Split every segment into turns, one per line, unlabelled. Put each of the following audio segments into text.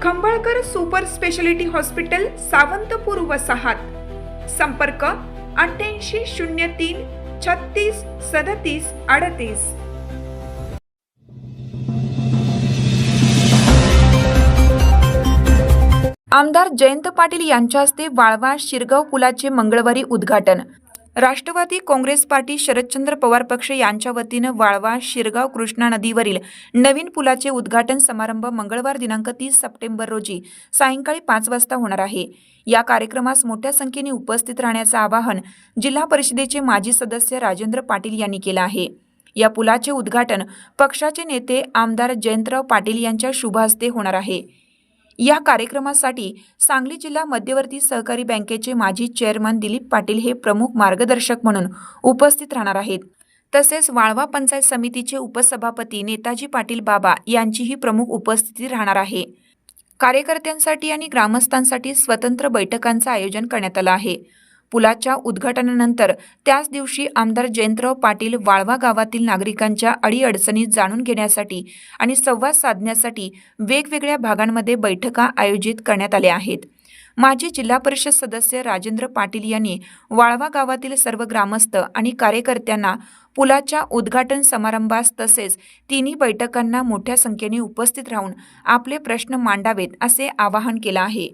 Khambalkar super speciality hospital Sawantpur वसाहत. संपर्क अठ्ठ्याऐंशी शून्य तीन छत्तीस सदतीस अडतीस. आमदार जयंत पाटील यांच्या हस्ते वाळवा शिरगाव पुलाचे मंगळवारी उद्घाटन. राष्ट्रवादी काँग्रेस पार्टी शरदचंद्र पवार पक्ष यांच्या वतीनं वाळवा शिरगाव कृष्णा नदीवरील नवीन पुलाचे उद्घाटन समारंभ मंगळवार दिनांक तीस सप्टेंबर रोजी सायंकाळी पाच वाजता होणार आहे. या कार्यक्रमास मोठ्या संख्येने उपस्थित राहण्याचं आवाहन जिल्हा परिषदेचे माजी सदस्य राजेंद्र पाटील यांनी केलं आहे. या पुलाचे उद्घाटन पक्षाचे नेते आमदार जयंतराव पाटील यांच्या शुभ हस्ते होणार आहे. या कार्यक्रमासाठी सांगली जिल्हा मध्यवर्ती सहकारी बँकेचे माजी चेअरमन दिलीप पाटील हे प्रमुख मार्गदर्शक म्हणून उपस्थित राहणार आहेत. तसेच वाळवा पंचायत समितीचे उपसभापती नेताजी पाटील बाबा यांचीही प्रमुख उपस्थिती राहणार आहे. कार्यकर्त्यांसाठी आणि ग्रामस्थांसाठी स्वतंत्र बैठकांचं आयोजन करण्यात आलं आहे. पुलाच्या उद्घाटनानंतर त्याच दिवशी आमदार जयंतराव पाटील वाळवा गावातील नागरिकांच्या अडीअडचणी जाणून घेण्यासाठी आणि संवाद साधण्यासाठी वेगवेगळ्या भागांमध्ये बैठका आयोजित करण्यात आल्या आहेत. माजी जिल्हा परिषद सदस्य राजेंद्र पाटील यांनी वाळवा गावातील सर्व ग्रामस्थ आणि कार्यकर्त्यांना पुलाच्या उद्घाटन समारंभास तसेच तिन्ही बैठकांना मोठ्या संख्येने उपस्थित राहून आपले प्रश्न मांडावेत असे आवाहन केलं आहे.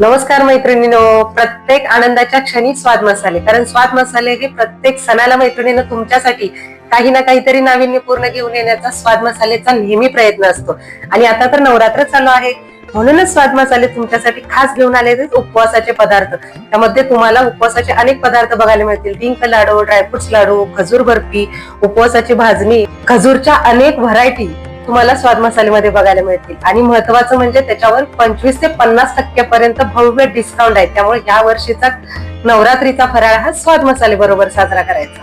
नमस्कार मैत्रिणीनो. प्रत्येक आनंदाच्या क्षणी स्वाद मसाले. कारण स्वाद मसाले हे प्रत्येक सणाला मैत्रिणीनं तुमच्यासाठी काही ना काहीतरी नाविन्यपूर्ण घेऊन येण्याचा स्वाद मसालेचा नेहमी प्रयत्न असतो. आणि आता तर नवरात्र चालू आहे. म्हणूनच स्वाद मसाले तुमच्यासाठी खास घेऊन आले उपवासाचे पदार्थ. त्यामध्ये तुम्हाला उपवासाचे अनेक पदार्थ बघायला मिळतील. डिंक लाडू ड्रायफ्रुट्स लाडू खजूर बर्फी उपवासाची भाजणी खजूरच्या अनेक व्हरायटी तुम्हाला स्वाद मसालेमध्ये बघायला मिळतील. आणि महत्वाचं म्हणजे त्याच्यावर पंचवीस ते पन्नास टक्क्यापर्यंत भव्य डिस्काउंट आहे. त्यामुळे ह्या वर्षीचा नवरात्रीचा फराळ हा स्वाद मसाले बरोबर साजरा करायचा.